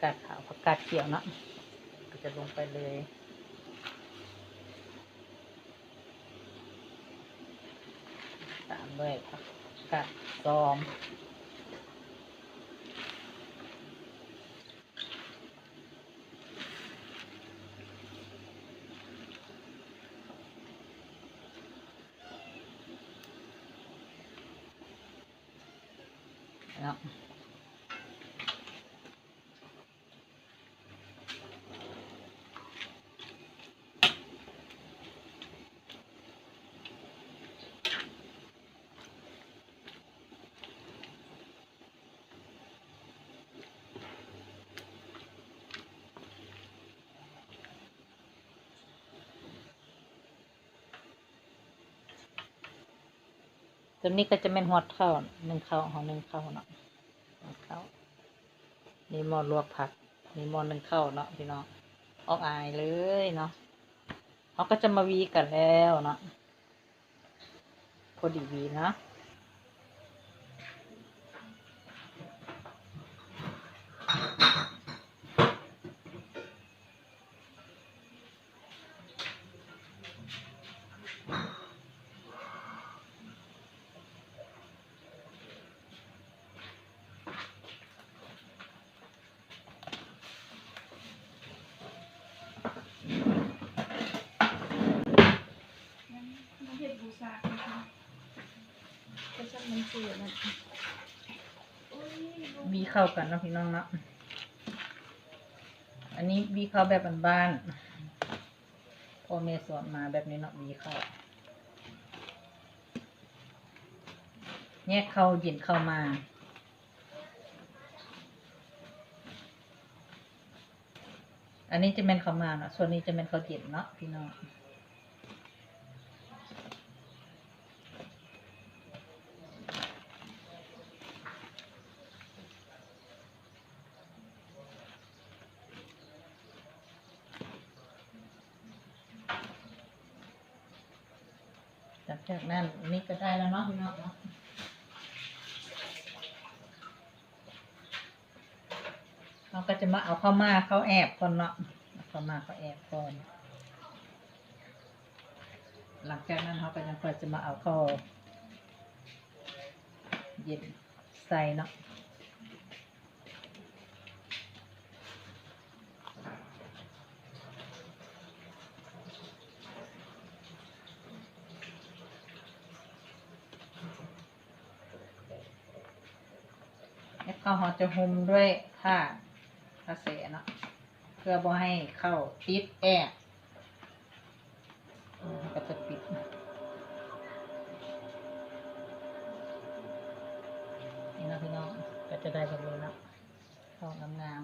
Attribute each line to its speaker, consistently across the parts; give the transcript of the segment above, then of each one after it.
Speaker 1: ผักกาดเขียวเนาะก็จะลงไปเลยตามด้วยผักกาดซอมเนาะ ตัวนี้ก็จะเป็นหัวข้าหนึ่งเข้าของหนึ่งเข้าเนาะหนึ่งข้านี่หมอลวกผักนี่หมอหนึ่งเข้าเนาะพี่น้องออกอายเลยเนาะเขาก็จะมาวีกันแล้วเนาะพอดีวีนะ
Speaker 2: มันเห็ดบูซานะคะก็ช่าง มันเสือนะโอ้ยดู
Speaker 1: วีเข้ากันเนาะพี่น้องเนาะ อันนี้วีเข้าแบบบ้านๆพ่อแม่สอนมาแบบนี้เนาะวีเข้าแยกเข้าเย็นเข้ามาอันนี้จะเป็นข้าวมาเนาะ ส่วนนี้จะเป็นข้าวเย็นเนาะพี่น้อง จากจากนั้นนี่ก็ได้แล้วเนาะพี่น้องเนาะเราก็จะมาเอาเข้ามาเขาแอบก่อนเนาะเาเข้ามาเขาแอบก่อน หลังจากนั้นเขาก็ยังค่อยจะมาเอาเข้าเย็นใส่เนาะ แล้วก็เขาจะหุมด้วยผ้าผ้าเสเนาะเพื่อบ่ให้เข้าติดแอร์ก็จะปิดนี่นะพี่น้องก็จะได้แบบนี้นะเข้างาม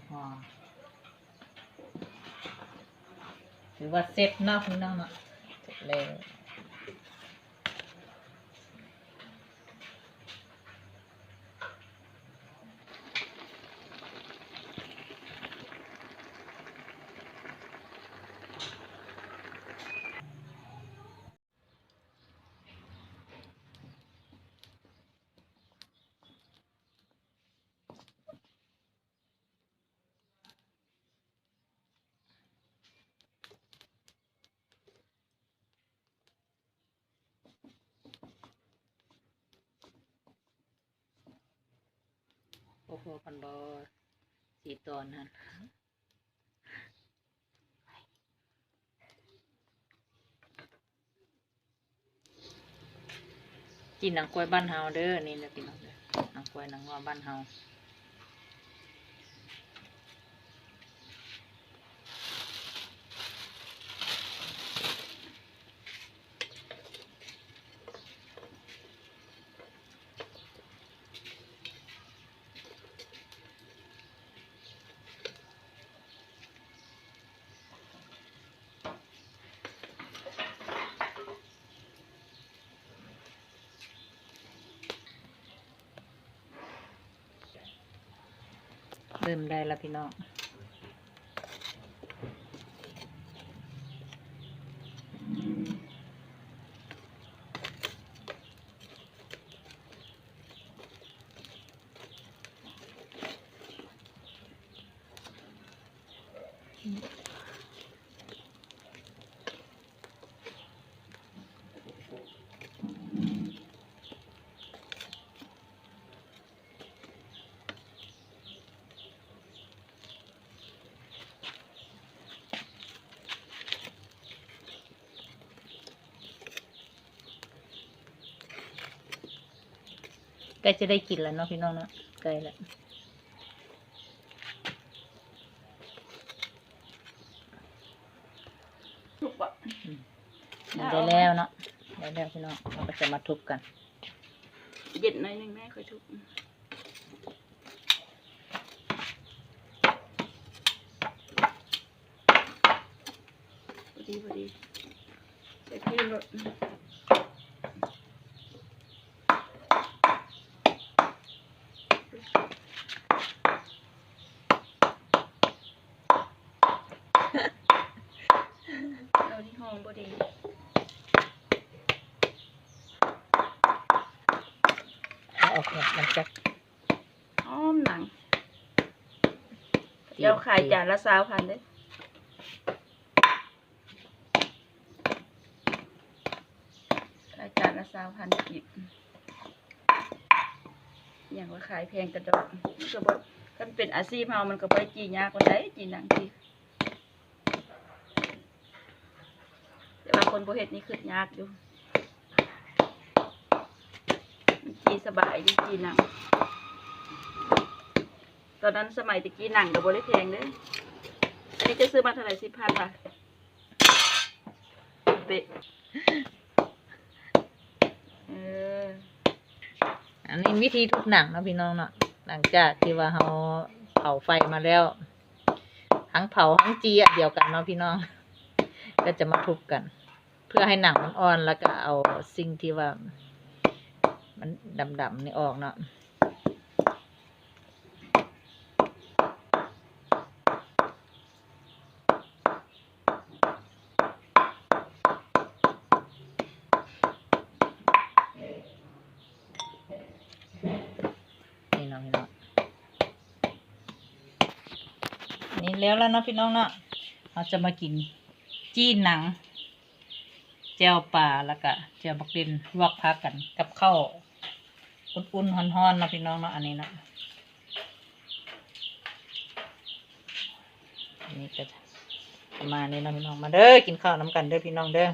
Speaker 1: ๆพอถือว่าเสร็จเนาะพี่น้องเนาะเสร็จแล้ว อ้โหพันบอสี่ตอนนั่นกินหนังกล้วยบ้านเฮาเด้อนี่นะพี่น้องเด้อหนังกล้วยหนังงอบ้านเฮา ริ่มได้แล้วพี่น้อง ใกล้จะได้กินแล้วเนาะพี่น้องเนาะใกล้แล้ว
Speaker 2: ถูกปะ
Speaker 1: นี่ได้แล้วเนาะได้แล้วพี่น้องเราก็จะมาทุบกัน
Speaker 2: เย็นหน่อยหนึงแม่ค่อยทุบพอดีพอดีใส่พี่รถ เอาที่ห้องพอดี
Speaker 1: เอาออกเนี่ยมันจะ
Speaker 2: อ้อมหนัง เดี๋ยวขายจานละสาวพันเด้อขายจานละสาวพันกิบอย่างว่าขายแพงกระดอกมันก็บ่ถ้ามันเป็นอาชีพเฮามันก็บ่ได้จียากกว่าได้จีหนังจีแต่ว่า คนบ่เฮ็ดนี่คือยากอยู่จีสบายดีจีหนัง ตอนนั้นสมัยตะกี้หนังกับบริแพงเด้ออันนี้จะซื้อมาเท่าไหร่สิบพันป่ะเปะเออ
Speaker 1: อันนี้วิธีทุบหนังนะพี่น้องเนาะหลังจากที่ว่าเราเผาไฟมาแล้วทั้งเผาทั้งจีอะเดียวกันเนาะพี่น้อง ก็จะมาทุบกัน พื่อให้หนังมันอ่อนแล้วก็เอาสิ่งที่ว่า มันดำๆนี่ออกเนาะนี่นะพี่น้องนี่แล้วแล้วเนาะพี่น้องเนาะเราจะมากิน จี้หนัง แจวปลาแล้วก็แจวบักดินลวกพักกันกับข้าวอุ่นๆฮ้อนๆเนาะพี่น้องเนาะอันนี้เนาะนี่ก็จะประมาณนี้เนาะพี่น้องมาเด้อกินข้าวน้ำกันเด้อพี่น้องเด้อ